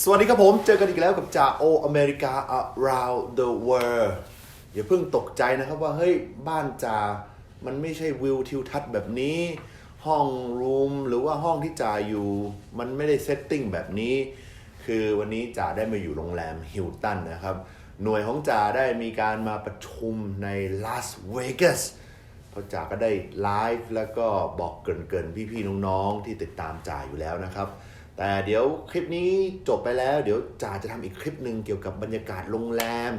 สวัสดีครับผม เจอกันอีกแล้วกับจ่าโออเมริกา around the world อย่าเพิ่งตกใจนะครับว่า เฮ้ย บ้านจ่ามันไม่ใช่วิวทิวทัศน์แบบนี้ ห้องรูมหรือว่าห้องที่จ่าอยู่ มันไม่ได้เซตติ้งแบบนี้ คือวันนี้จ่าได้มาอยู่โรงแรมฮิลตันนะครับ หน่วยของจ่าได้มีการมาประชุมในลาสเวกัสเพราะจ่าก็ได้ไลฟ์แล้วก็บอกเกินๆพี่ๆน้องๆที่ติดตามจ่าอยู่แล้วนะครับ แต่เดี๋ยวคลิปนี้จบไปแล้ว เดี๋ยวจ่าจะทำอีกคลิปหนึ่งเกี่ยวกับบรรยากาศโรงแรม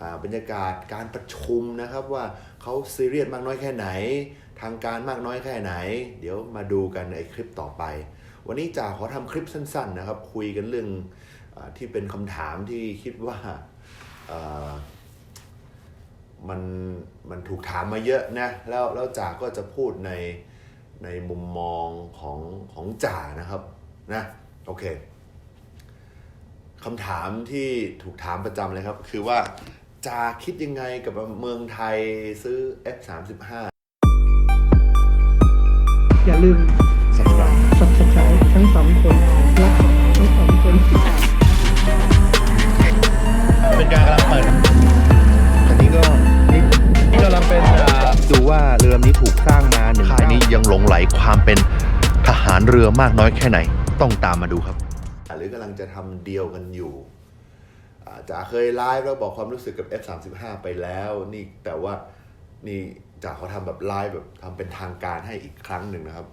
อ่าบรรยากาศการประชุมนะครับว่าเขาซีเรียสมากน้อยแค่ไหน ทางการมากน้อยแค่ไหน เดี๋ยวมาดูกันในคลิปต่อไป วันนี้จ่าขอทำคลิปสั้นๆนะครับ คุยกันเรื่องอที่เป็นคำถามที่คิดว่ามันมันถูกถามมาเยอะนะแล้วแล้วจ่าก็จะพูดในในมุมมองของของจ่านะครับ นะโอเคคำถามที่ถูกถามประจำเลยครับ คือว่าจ่าคิดยังไงกับเมืองไทยซื้อ F35 อย่าลืม subscribe subscribe ทั้งสองคนรักทั้งสองคนเป็นการกำลังเปิดอันนี้ก็นี่นี่กำลังเป็นอ่าดูว่าเรือลำนี้ถูกสร้างมาหนึ่งค่ายนี้ยังหลงไหลความเป็นทหารเรือมากน้อยแค่ไหน ต้องตามมาดูครับ หรือกำลังจะทำเดียวกันอยู่จ๋าเคยไลฟ์แล้วบอกความรู้สึกกับ F35 ไปแล้ว นี่แต่ว่านี่จ๋าเขาทำแบบไลฟ์แบบทำเป็นทางการให้อีกครั้งหนึ่งนะครับ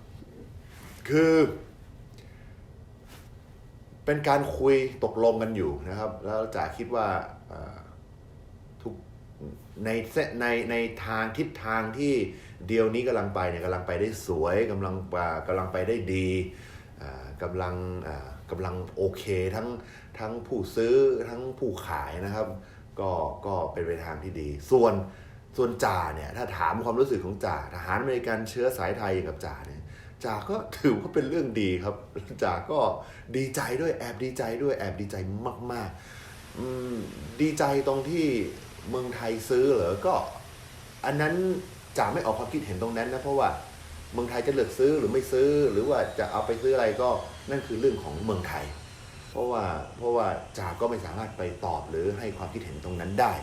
คือ เป็นการคุยตกลงกันอยู่นะครับ แล้วจ๋าคิดว่าทุกในในในทางทิศทางที่เดียวนี้กำลังไปเนี่ยกำลังไปได้สวยกำลังกำลังไปได้ดี กำลังอ่ากำลังโอเคทั้งทั้งผู้ซื้อทั้งผู้ขายนะครับ ก็ก็เป็นไปทางที่ดี ส่วนส่วนจ่าเนี่ยถ้าถามความรู้สึกของจ่าทหารอเมริกันเชื้อสายไทยอย่างกับจ่าเนี่ยจ่าก็ถือว่าเป็นเรื่องดีครับจ่าก็ดีใจด้วยแอบดีใจด้วยแอบดีใจมากๆอืมดีใจตรงที่เมืองไทยซื้อเหรอก็ อันนั้นจ่าไม่ออกความคิดเห็นตรงนั้นนะเพราะว่า เมืองไทยจะเลือกซื้อหรือไม่ซื้อหรือว่าจะเอาไปซื้ออะไรก็นั่นคือเรื่องของเมืองไทย เพราะว่าเพราะว่าจ่าก็ไม่สามารถไปตอบหรือให้ความคิดเห็นตรงนั้นได้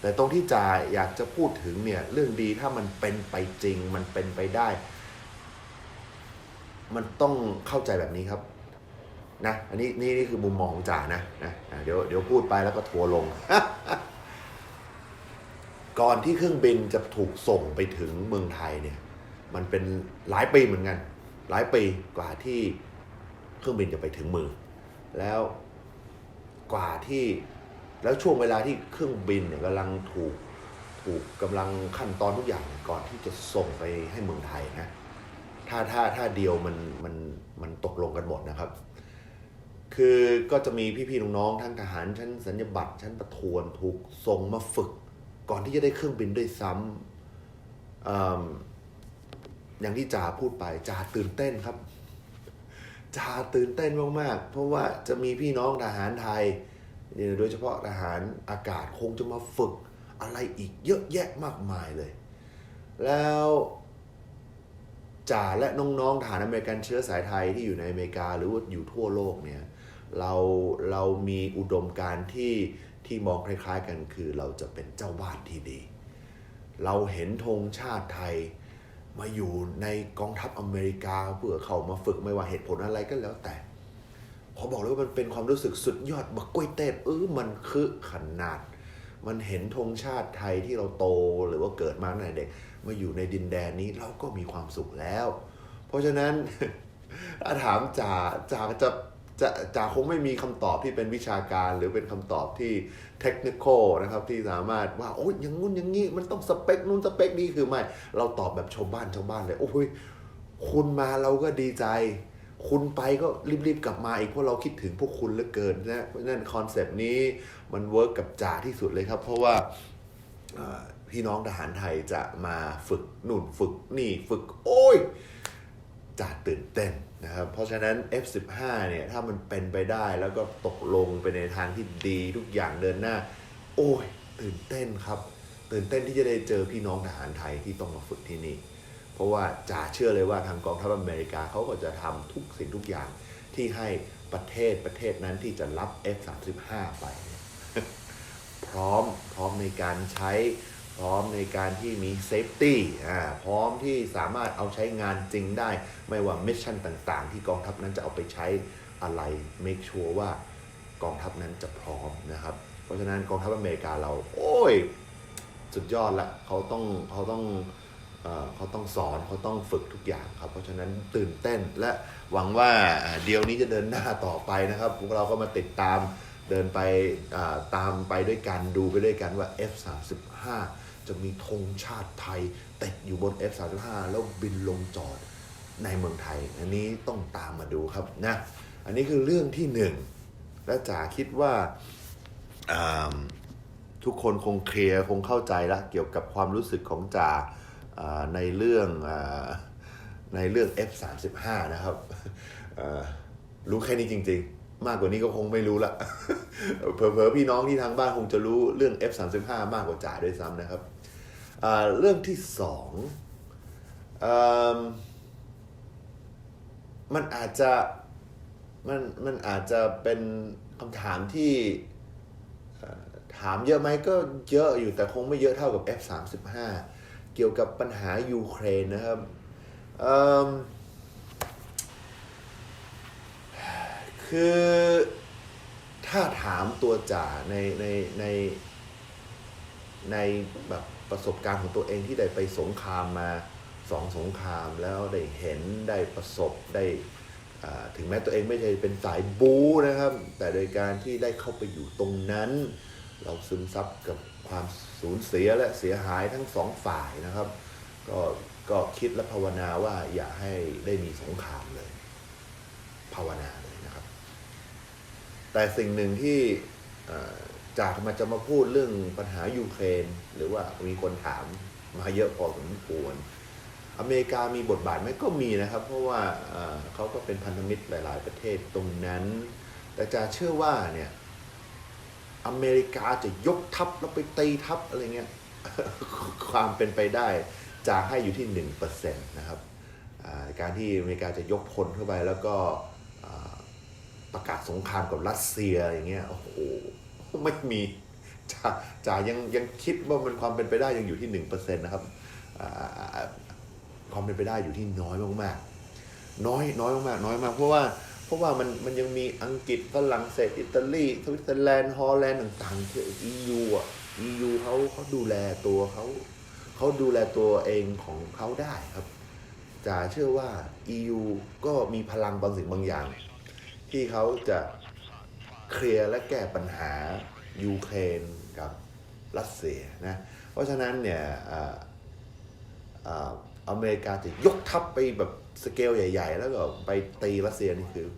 แต่ตรงที่จ่าอยากจะพูดถึงเนี่ยเรื่องดีถ้ามันเป็นไปจริงมันเป็นไปได้ มันต้องเข้าใจแบบนี้ครับนะอันนี้นี่นี่คือมุมมองของจ่านะนะเดี๋ยวเดี๋ยวพูดไปแล้วก็ทัวลง ก่อนที่เครื่องบินจะถูกส่งไปถึงเมืองไทยเนี่ย มันเป็นหลายปีเหมือนกัน หลายปีกว่าที่เครื่องบินจะไปถึงมือ แล้วกว่าที่แล้วช่วงเวลาที่เครื่องบินเนี่ยกำลังถูกถูกกำลังขั้นตอนทุกอย่างก่อนที่จะส่งไปให้เมืองไทยนะถ้าถ้าถ้าเดียวมันมันมันตกลงกันหมดนะครับ คือก็จะมีพี่ๆน้องๆทั้งทหารชั้นสัญญบัตรชั้นประทวนถูกส่งมาฝึก ก่อนที่จะได้เครื่องบินด้วยซ้ำ อย่างที่จ่าพูดไปจ่าตื่นเต้นครับจ่าตื่นเต้นมากๆ เพราะว่าจะมีพี่น้องทหารไทยเนี่ยโดยเฉพาะทหารอากาศคงจะมาฝึกอะไรอีกเยอะแยะมากมายเลย แล้วจ่าและน้องๆทหารอเมริกันเชื้อสายไทยที่อยู่ในอเมริกาหรือว่าอยู่ทั่วโลกเนี่ยเราเรามีอุดมการณ์ที่ที่มองคล้ายๆกันคือเราจะเป็นเจ้าบ้านที่ดี เราเห็นธงชาติไทย มาอยู่ในกองทัพอเมริกาเพื่อเขามาฝึกไม่ว่าเหตุผลอะไรก็แล้วแต่พอบอกเลยว่ามันเป็นความรู้สึกสุดยอดบักกล้วยเต้นเออมันคือขนาด มันเห็นธงชาติไทยที่เราโตหรือว่าเกิดมาตั้งแต่เด็ก มาอยู่ในดินแดนนี้เราก็มีความสุขแล้ว เพราะฉะนั้นถ้าถามจ่าจ่าจะ จะจ่าคงไม่มีคำตอบที่เป็นวิชาการหรือเป็นคำตอบที่เทคนิคอลนะครับที่สามารถว่าโอ้ยอย่างงู้นอย่างงี้มันต้องสเปคนู้นสเปคนี้คือไม่ เราตอบแบบชาวบ้านชาวบ้านเลย โอ้ยคุณมาเราก็ดีใจ คุณไปก็รีบๆกลับมาอีกเพราะเราคิดถึงพวกคุณเหลือเกินนะเพราะฉะนั้นคอนเซปต์นี้มันเวิร์กกับจ่าที่สุดเลยครับ เพราะว่าพี่น้องทหารไทยจะมาฝึกหนู่นฝึกนี่ฝึก โอ้ย จ่าตื่นเต้นนะครับ เพราะฉะนั้น F15 เนี่ยถ้ามันเป็นไปได้แล้วก็ตกลงไปในทางที่ดีทุกอย่างเดินหน้า โอ้ย ตื่นเต้นครับ ตื่นเต้นที่จะได้เจอพี่น้องทหารไทยที่ต้องมาฝึกที่นี่ เพราะว่าจ่าเชื่อเลยว่าทางกองทัพอเมริกาเขาก็จะทำทุกสิ่งทุกอย่างที่ให้ประเทศประเทศนั้นที่จะรับ F35 ไป พร้อมพร้อมในการใช้ พร้อมในการที่มีเซฟตี้อ่าพร้อมที่สามารถเอาใช้งานจริงได้ ไม่ว่ามิชชั่นต่างๆ ที่กองทัพนั้นจะเอาไปใช้อะไร make sure ว่ากองทัพนั้นจะพร้อมนะครับ เพราะฉะนั้นกองทัพอเมริกาเรา โอ้ย สุดยอดละเขาต้องเขาต้องเขาต้องสอนเขาต้องฝึกทุกอย่างครับ เพราะฉะนั้นตื่นเต้นและหวังว่าเดี๋ยวนี้จะเดินหน้าต่อไปนะครับ พวกเราก็มาติดตามเดินไปตามไปด้วยกันดูไปด้วยกันว่า F35 จะมีธงชาติไทยติดอยู่บน F35 แล้วบินลงจอดในเมืองไทย อันนี้ต้องตามมาดูครับนะ อันนี้คือเรื่องที่หนึ่งและจ๋าคิดว่าทุกคนคงเคลียร์คงเข้าใจละเกี่ยวกับความรู้สึกของจ่าอ่าในเรื่องอในเรื่อง F35 นะครับรู้แค่นี้จริง ๆ มากกว่านี้ก็คงไม่รู้ละเผลอๆพี่น้องที่ทางบ้านคงจะรู้เรื่อง F35 มากกว่าจ่าด้วยซ้ำนะครับ เรื่องที่สองอมมันอาจจะมันมันอาจจะเป็นคำถามที่ถามเยอะไหมก็เยอะอยู่แต่คงไม่เยอะเท่ากับ F35 เกี่ยวกับปัญหายูเครนนะครับเอิ่มคือถ้าถามตัวจ่าในในใน ในแบบประสบการณ์ของตัวเองที่ได้ไปสงครามมาสองสงครามแล้วได้เห็นได้ประสบได้ถึงแม้ตัวเองไม่ใช่เป็นสายบู๊นะครับ แต่โดยการที่ได้เข้าไปอยู่ตรงนั้น เราซึมซับกับความสูญเสียและเสียหายทั้งสองฝ่ายนะครับ ก็ก็คิดและภาวนาว่าอย่าให้ได้มีสงครามเลย ภาวนาเลยนะครับ แต่สิ่งหนึ่งที่ จากมาจะมาพูดเรื่องปัญหายูเครน หรือว่ามีคนถามมาเยอะพอสมควรอเมริกามีบทบาทไหมก็มีนะครับ เพราะว่าเขาก็เป็นพันธมิตรหลาย ๆ ประเทศตรงนั้น แต่จะเชื่อว่าเนี่ยอเมริกาจะยกทัพแล้วไปตีทัพอะไรเงี้ยความเป็นไปได้จะให้อยู่ที่หนึ่งเปอร์เซ็นต์นะครับการที่อเมริกาจะยกพลเข้าไปแล้วก็ประกาศสงครามกับรัสเซียอย่างเงี้ยโอ้โห ไม่มีจ่าจ่ายังยังคิดว่ามันความเป็นไปได้ยังอยู่ที่หนึ่งเปอร์เซ็นต์นะครับความเป็นไปได้อยู่ที่น้อยมากๆ น้อยน้อยมากๆน้อยมาก เพราะว่าเพราะว่ามันมันยังมีอังกฤษฝรั่งเศสอิตาลีสวิตเซอร์แลนด์ฮอลแลนด์ต่างๆที่ EU อะ EU เขาเขาดูแลตัวเขาเขาดูแลตัวเองของเขาได้ครับจะเชื่อว่า EU ก็มีพลังบางสิ่งบางอย่าง ที่เขาจะ เคลียร์และแก้ปัญหายูเครนกับรัสเซียนะ เพราะฉะนั้นเนี่ยอ่าอ่าอเมริกาจะยกทัพไปแบบสเกลใหญ่ ๆ แล้วก็ไปตีรัสเซียนี่คือ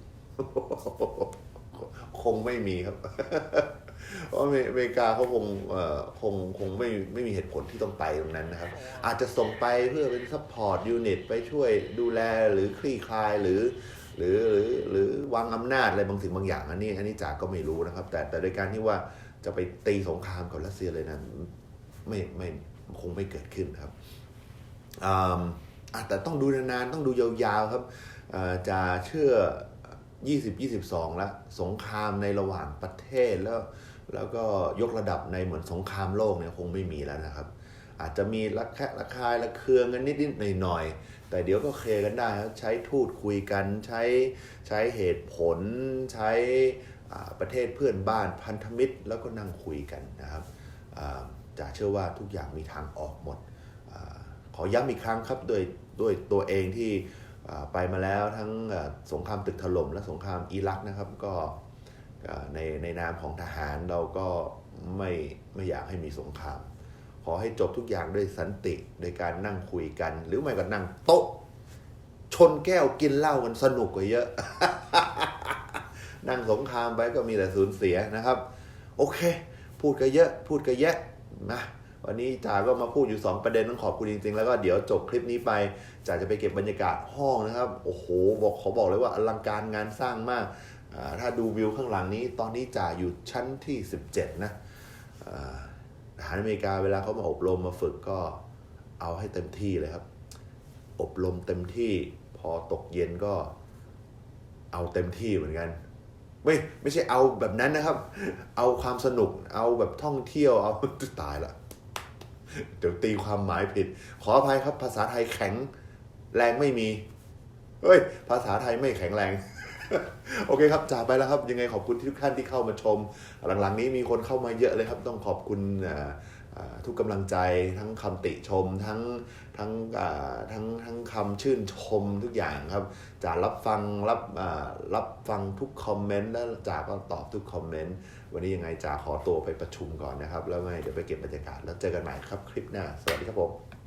คงไม่มีครับ เพราะอเมริกาเขาคงอ่อคงคงไม่ไม่มีเหตุผลที่ต้องไปตรงนั้นนะครับ อาจจะส่งไปเพื่อเป็นซัพพอร์ตยูนิตไปช่วยดูแลหรือคลี่คลายหรือ หรือหรือหรือวางอำนาจอะไรบางสิ่งบางอย่างอันนี้อันนี้จาก็ไม่รู้นะครับ แต่แต่โดยการที่ว่าจะไปตีสงครามกับรัสเซียเลยนั้นไม่ไม่คงไม่เกิดขึ้นครับอ่าแต่ต้องดูนานๆต้องดูยาวๆครับอ่อจะเชื่อ 20-22 แล้วสงครามในระหว่างประเทศแล้วแล้วก็ยกระดับในเหมือนสงครามโลกเนี่ยคงไม่มีแล้วนะครับ อาจจะมีระแคะระคายระเคืองกันนิดๆหน่อยๆ แต่เดี๋ยวก็เคลียร์กันได้ครับใช้ทูตคุยกันใช้ใช้เหตุผล ใช้ประเทศเพื่อนบ้านพันธมิตร แล้วก็นั่งคุยกันนะครับจะเชื่อว่าทุกอย่างมีทางออกหมดอขอย้ำอีกครั้งครับด้วยด้วยตัวเองที่ไปมาแล้วทั้งสงครามตึกถล่มและสงครามอิรักนะครับก็ในในนามของทหารเราก็ไม่ไม่อยากให้มีสงคราม อให้จบทุกอย่างด้วยสันติโดยการนั่งคุยกัน หรือไม่ก็นั่งโต๊ะ ชนแก้วกินเหล้ากันสนุกกว่าเยอะ นั่งสงครามไปก็มีแต่สูญเสียนะครับ โอเค พูดกันเยอะ พูดกันแยะนะวันนี้จ่าก็มาพูดอยู่ 2 ประเด็นต้องขอบคุณจริงๆ แล้วก็เดี๋ยวจบคลิปนี้ไปจ่าจะไปเก็บบรรยากาศห้องนะครับ โอ้โหบอกขอบอกเลยว่าอลังการงานสร้างมาก ถ้าดูวิวข้างหลังนี้ ตอนนี้จ่าอยู่ชั้นที่ 17 นะอ่า ทหารอเมริกาเวลาเขามาอบรมมาฝึกก็เอาให้เต็มที่เลยครับ อบรมเต็มที่พอตกเย็นก็เอาเต็มที่เหมือนกัน ไม่ไม่ใช่เอาแบบนั้นนะครับ เอาความสนุกเอาแบบท่องเที่ยวเอาตายละเดี๋ยวตีความหมายผิด ขออภัยครับภาษาไทยแข็งแรงไม่มีเฮ้ย ภาษาไทยไม่แข็งแรง โอเคครับจากไปแล้วครับ ยังไงขอบคุณทุกท่านที่เข้ามาชม หลังๆ นี้มีคนเข้ามาเยอะเลยครับ ต้องขอบคุณทุกกำลังใจทั้งคำติชมทั้งทั้งทั้งทั้งคำชื่นชมทุกอย่างครับจ่ารับฟังรับรับฟังทุกคอมเมนต์แล้วจ่าก็ตอบทุกคอมเมนต์วันนี้ยังไงจ่าขอตัวไปประชุมก่อนนะครับ แล้วไงเดี๋ยวไปเก็บบรรยากาศแล้วเจอกันใหม่ครับคลิปหน้า สวัสดีครับผม